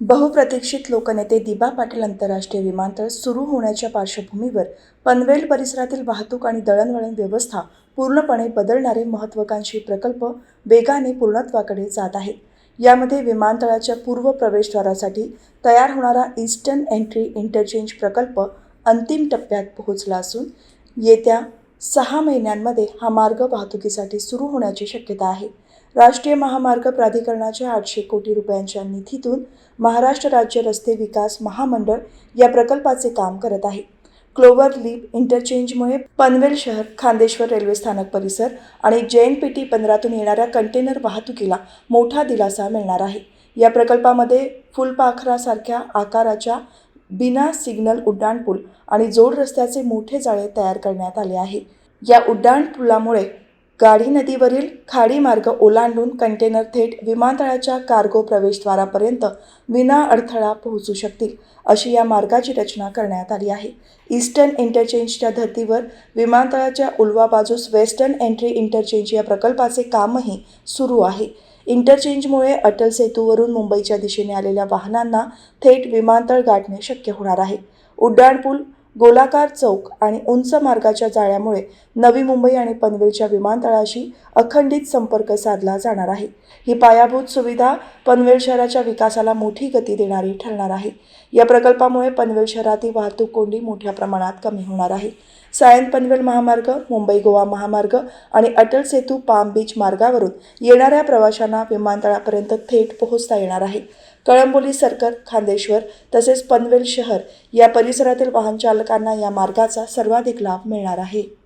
बहुप्रतीक्षित लोकनेते दिबा पाटील आंतरराष्ट्रीय विमानतळ सुरू होण्याच्या पार्श्वभूमीवर पनवेल परिसरातील वाहतूक आणि दळणवळण व्यवस्था पूर्णपणे बदलणारे महत्त्वाकांक्षी प्रकल्प वेगाने पूर्णत्वाकडे जात आहेत. यामध्ये विमानतळाच्या पूर्व प्रवेशद्वारासाठी तयार होणारा ईस्टर्न एंट्री इंटरचेंज प्रकल्प अंतिम टप्प्यात पोहोचला असून येत्या सहा महिन्यांमध्ये हा मार्ग वाहतुकीसाठी सुरू होण्याची शक्यता आहे. राष्ट्रीय महामार्ग प्राधिकरणाच्या आठशे कोटी रुपयांच्या निधीतून महाराष्ट्र राज्य रस्ते विकास महामंडळ या प्रकल्पाचे काम करत आहे. क्लोवर लीप इंटरचेंजमुळे पनवेल शहर खांदेश्वर रेल्वे स्थानक परिसर आणि जैन पेटी बंदरातून येणाऱ्या कंटेनर वाहतुकीला मोठा दिलासा मिळणार आहे. या प्रकल्पामध्ये फुलपाखरासारख्या आकाराच्या बिना सिग्नल उड्डाणपूल आणि जोड रस्त्याचे मोठे जाळे तयार करण्यात आले आहे. या उड्डाणपुलामुळे गाढी नदीवरील खाडी मार्ग ओलांडून कंटेनर थेट विमानतळाच्या कार्गो प्रवेशद्वारापर्यंत विना अडथळा पोहोचू शकतील अशी या मार्गाची रचना करण्यात आली आहे. ईस्टर्न इंटरचेंजच्या धर्तीवर विमानतळाच्या उलवा बाजूस वेस्टर्न एंट्री इंटरचेंज या प्रकल्पाचे कामही सुरू आहे. इंटरचेंजमुळे अटल सेतूवरून मुंबईच्या दिशेने आलेल्या वाहनांना थेट विमानतळ गाठणे शक्य होणार आहे. उड्डाणपूल गोलाकार चौक आणि उंच मार्गाच्या जाळ्यामुळे नवी मुंबई आणि पनवेलच्या विमानतळाशी अखंडित संपर्क साधला जाणार आहे. ही पायाभूत सुविधा पनवेल शहराच्या विकासाला मोठी गती देणारी ठरणार आहे. या प्रकल्पामुळे पनवेल शहरातील वाहतूक कोंडी मोठ्या प्रमाणात कमी होणार आहे. सायन पनवेल महामार्ग मुंबई गोवा महामार्ग आणि अटल सेतू पाम बीच मार्गावरून येणाऱ्या प्रवाशांना विमानतळापर्यंत थेट पोहोचता येणार आहे. कळंबोली सर्कल खांदेश्वर तसेच पनवेल शहर या परिसरातील वाहन चालकांना या मार्गाचा सर्वाधिक लाभ मिळणार आहे.